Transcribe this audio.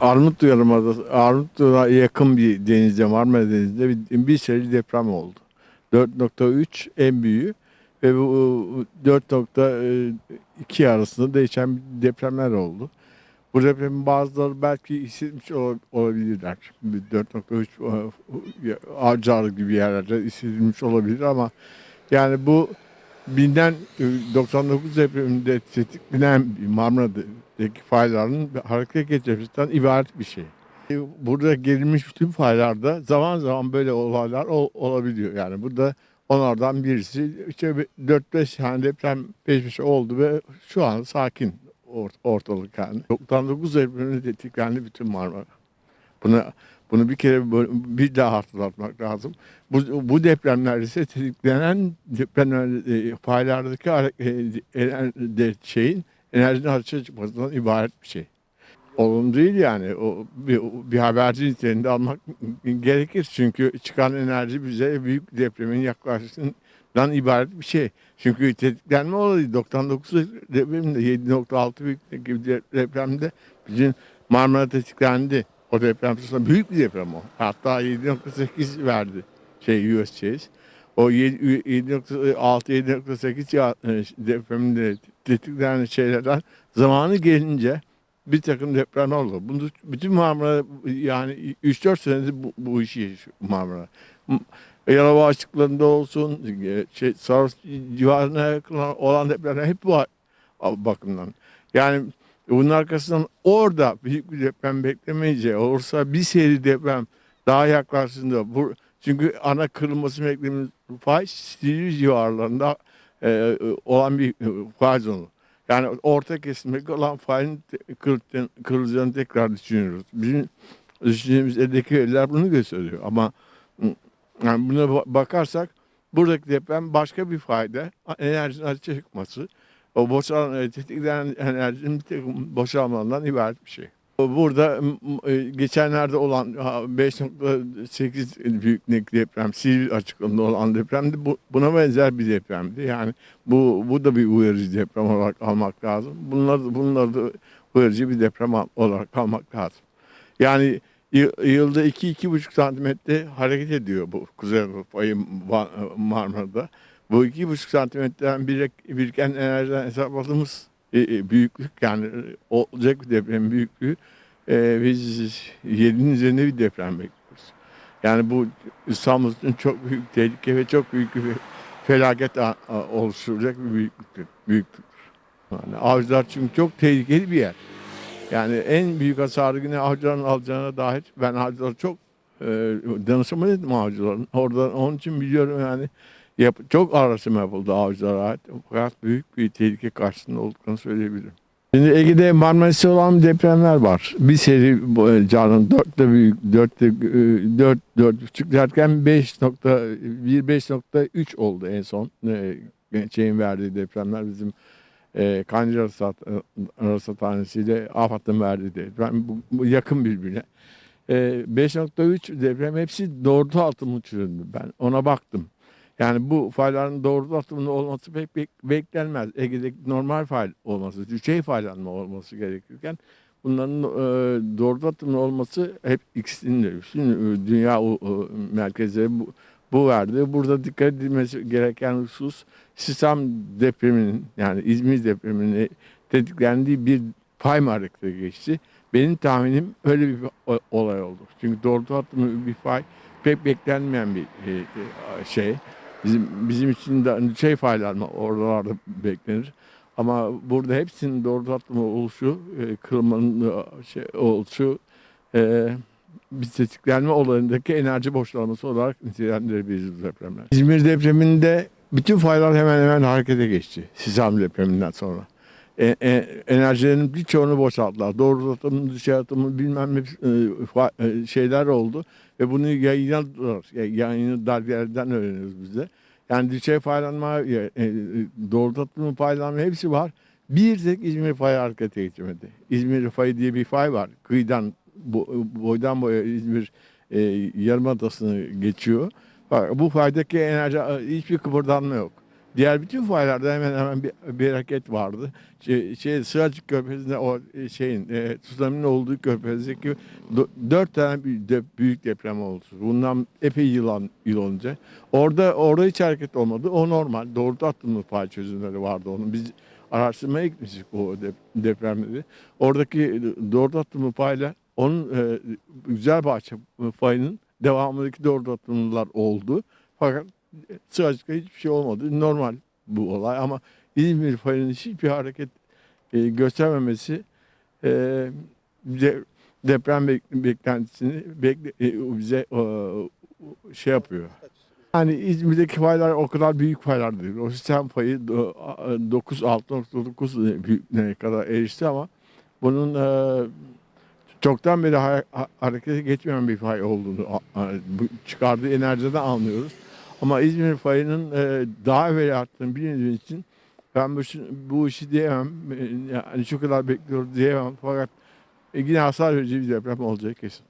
Armutlu Yarımadası, Armutlu'ya yakın bir denizde, Marmara Denizi'nde bir, bir seri deprem oldu. 4.3 en büyüğü ve bu 4.2 arasında değişen depremler oldu. Bu depremin bazıları belki hissetmiş ol- olabilirler. 4.3 e, Avcılar gibi yerlerde hissedilmiş olabilir ama yani bu bilinen e, 99 depreminde tetiklenen Marmara'daki fayların hareket geçirmesinden ibaret bir şey. E, Burada gerilmiş bütün faylarda zaman zaman böyle olaylar ol- olabiliyor. Yani burada onlardan birisi işte 4-5 tane deprem peş peşe oldu ve şu an sakin or- ortalık yani. 99 depreminde tetiklendi bütün Marmara. Bunu bunu bir kere bir daha hatırlatmak lazım. Bu, bu depremler ise tetiklenen depremler e, faylardaki hare- e, de, şeyin enerjinin hareket çıkmasından ibaret bir şey. Olumlu değil yani. O bir, bir haberci niteliğinde almak gerekir. Çünkü çıkan enerji bize büyük depremin yaklaşımından ibaret bir şey. Çünkü tetiklenme olayı 99 depreminde 7.6 büyüklükteki bir de- depremde bizim Marmara tetiklendi. O deprem büyük bir deprem o. Hatta 7.8 verdi şey USGS. O 7.6-7.8 ya- e, depreminde tetiklenen şeylerden zamanı gelince bir takım deprem oldu. Bunu bütün Marmara yani 3-4 senedir bu, bu işi yaşıyor Marmara. Yalova açıklarında olsun, e, şey, Saros civarına yakın olan depremler hep bu bakımdan. Yani bunun arkasından orada büyük bir deprem beklemeyince olursa bir seri deprem daha yaklaştığında bu çünkü ana kırılması beklediğimiz fay Silivri civarlarında e, olan bir e, fay zonu. Yani orta kesimdeki olan te- kırılacağını, tekrar düşünüyoruz. Bizim düşündüğümüz eldeki veriler bunu gösteriyor. Ama yani buna ba- bakarsak buradaki deprem başka bir fayda enerjinin açığa çıkması. O boşalan, e, tetiklenen enerjinin bir takım boşalmalarından ibaret bir şey. Burada e, geçenlerde olan ha, 5.8 büyüklük deprem, Silivri açıklığında olan deprem de bu, buna benzer bir depremdi. Yani bu bu da bir uyarıcı deprem olarak almak lazım. Bunlar bunları da uyarıcı bir deprem olarak almak lazım. Yani yı- yılda 2-2,5 santimetre hareket ediyor bu Kuzey Anadolu payı Ba- Marmara'da. Bu 2,5 santimetreden birik- biriken enerjiden hesapladığımız e, e, büyüklük yani e, olacak bir deprem büyüklüğü e, biz 7'nin üzerinde bir deprem bekliyoruz. Yani bu İstanbul çok büyük tehlike ve çok büyük bir felaket a- a- oluşturacak bir büyüklüktür. büyüklüktür. Yani avcılar çünkü çok tehlikeli bir yer. Yani en büyük hasarı yine avcıların alacağına dair ben avcıları çok e, danışman ettim avcıların. Orada onun için biliyorum yani yap, çok araştırma yapıldı avcılara. Fakat büyük bir tehlike karşısında olduklarını söyleyebilirim. Şimdi Ege'de Marmaris'te olan depremler var. Bir seri e, canın dörtte büyük, dörtte e, dört, dört buçuk derken 5.1, 5.3 oldu en son. E, şeyin verdiği depremler bizim e, Kancı Rasat, Rasathanesi'yle AFAD'ın verdiği deprem. Bu, bu yakın birbirine. E, 5.3 deprem hepsi doğrultu altında uçuruldu. Ben ona baktım. Yani bu fayların doğrultu altında olması pek bek- beklenmez. Ege'deki normal fay olması, düşey faylanma olması gerekirken bunların e, doğrultu altında olması hep ikisinin de e, dünya o, o, merkezleri bu, bu verdi. Burada dikkat edilmesi gereken husus sistem depreminin yani İzmir depreminin tetiklendiği bir mı harekete geçti. Benim tahminim öyle bir olay oldu. Çünkü doğrultu hattında bir fay pek beklenmeyen bir e, e, şey. Bizim bizim için de şey faylanma oralarda beklenir. Ama burada hepsinin doğru atma oluşu, e, kırılmanın şey oluşu e, bir tetiklenme olayındaki enerji boşalması olarak nitelendirebiliriz depremler. İzmir depreminde bütün faylar hemen hemen harekete geçti. Sisam depreminden sonra. E, e, enerjilerin birçoğunu boşalttılar. Doğru atımı, dışarı atımı bilmem ne e, e, şeyler oldu. Ve bunu yayınladılar. Ya- Yayını yerden öğreniyoruz biz de. Yani düşey faylanma, e, e, paylanma hepsi var. Bir tek İzmir fayı harekete geçmedi. İzmir fayı diye bir fay var. Kıyıdan, bo- boydan boya İzmir e, Yarımadası'nı geçiyor. Bak, bu faydaki enerji hiçbir kıpırdanma yok. Diğer bütün faylarda hemen hemen bir, bir hareket vardı. Şey, şey Sığacık Körfezi'nde o e, şeyin e, tsunami'nin olduğu körfezdeki dört tane büyük, büyük deprem oldu. Bundan epey yılan, yıl önce. Orada orada hiç hareket olmadı. O normal. Doğrultu hattının fay çözümleri vardı onun. Biz araştırmaya gitmiştik o dep- depremleri. Oradaki doğrultu hattının fayla onun e, güzel bahçe fayının devamındaki doğrultu hattımlar oldu. Fakat Sığacık'ta hiçbir şey olmadı. Normal bu olay ama İzmir fayının hiçbir hareket e, göstermemesi e, bize deprem bek- beklentisini bekle, e, bize e, şey yapıyor. Yani İzmir'deki faylar o kadar büyük faylar değil. O sistem fayı do- a- 9 6.9 büyüklüğüne kadar erişti ama bunun e, çoktan beri ha- ha- harekete geçmeyen bir fay olduğunu çıkardığı enerjiden anlıyoruz. Ama İzmir fayının e, daha evvel arttığını bildiğim için ben bu, bu işi diyemem. E, Yani şu kadar bekliyoruz diyemem. Fakat e, yine hasar verici bir deprem olacak kesin.